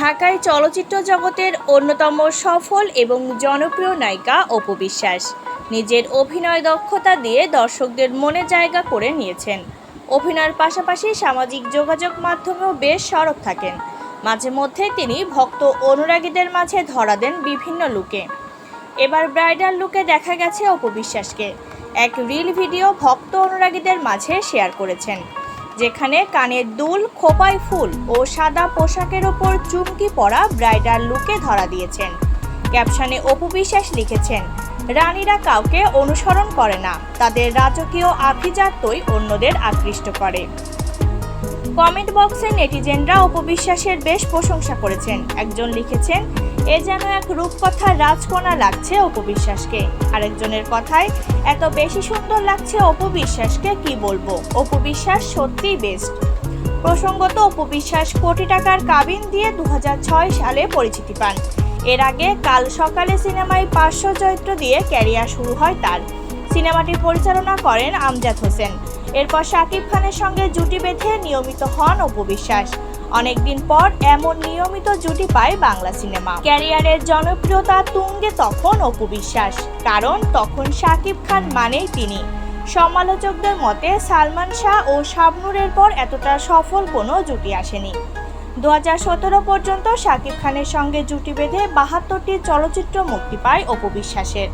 ঢাকায় চলচ্চিত্র জগতের অন্যতম সফল এবং জনপ্রিয় নায়িকা অপু বিশ্বাস। নিজের অভিনয় দক্ষতা দিয়ে দর্শকদের মনে জায়গা করে নিয়েছেন। অভিনয়ের পাশাপাশি সামাজিক যোগাযোগ মাধ্যমেও বেশ সরব থাকেন। মাঝে মধ্যে তিনি ভক্ত অনুরাগীদের মাঝে ধরা দেন বিভিন্ন লুকে। এবার ব্রাইডাল লুকে দেখা গেছে অপু বিশ্বাসকে। এক রিল ভিডিও ভক্ত অনুরাগীদের মাঝে শেয়ার করেছেন। যেখানে কানের দুল, খোপায় ফুল ও সাদা পোশাকের ওপর চুমকি পরা ব্রাইডার লুকে ধরা দিয়েছেন। ক্যাপশনে অপু বিশ্বাস লিখেছেন, রানীরা কাউকে অনুসরণ করে না, তাদের রাজকীয় আভিজাত্যই অন্যদের আকৃষ্ট করে। কমেন্ট বক্সে নেটিজেনরা অপবিশ্বাসের বেশ প্রশংসা করেছেন। একজন লিখেছেন, এ যেন এক রূপকথার রাজকোনা লাগছে অপবিশ্বাসকে। আরেকজনের কথায়, এত বেশি সুন্দর লাগছে অপবিশ্বাসকে, কি বলব? অপবিশ্বাস সত্যিই বেস্ট প্রসঙ্গত, অপবিশ্বাস কোটি টাকার কাবিন দিয়ে দু হাজার ছয় সালে পরিচিতি পান। এর আগে কাল সকালে সিনেমায় পার্শ্ব চরিত্র দিয়ে ক্যারিয়ার শুরু হয় তার। সিনেমাটি পরিচালনা করেন আমজাদ হোসেন। এরপর শাকিব খানের সঙ্গে জুটি বেঁধে নিয়মিত হন অপবিশ্বাস অনেকদিন পর এমন নিয়মিত জুটি পায় বাংলা সিনেমা। ক্যারিয়ারের জনপ্রিয়তা তুঙ্গে তখন অপবিশ্বাস কারণ তখন শাকিব খান মানেই তিনি। সমালোচকদের মতে সালমান শাহ ও শাবনুরের পর এতটা সফল কোনো জুটি আসেনি। দু হাজার সতেরো পর্যন্ত শাকিব খানের সঙ্গে জুটি বেঁধে বাহাত্তরটি চলচ্চিত্র মুক্তি পায় অপবিশ্বাসের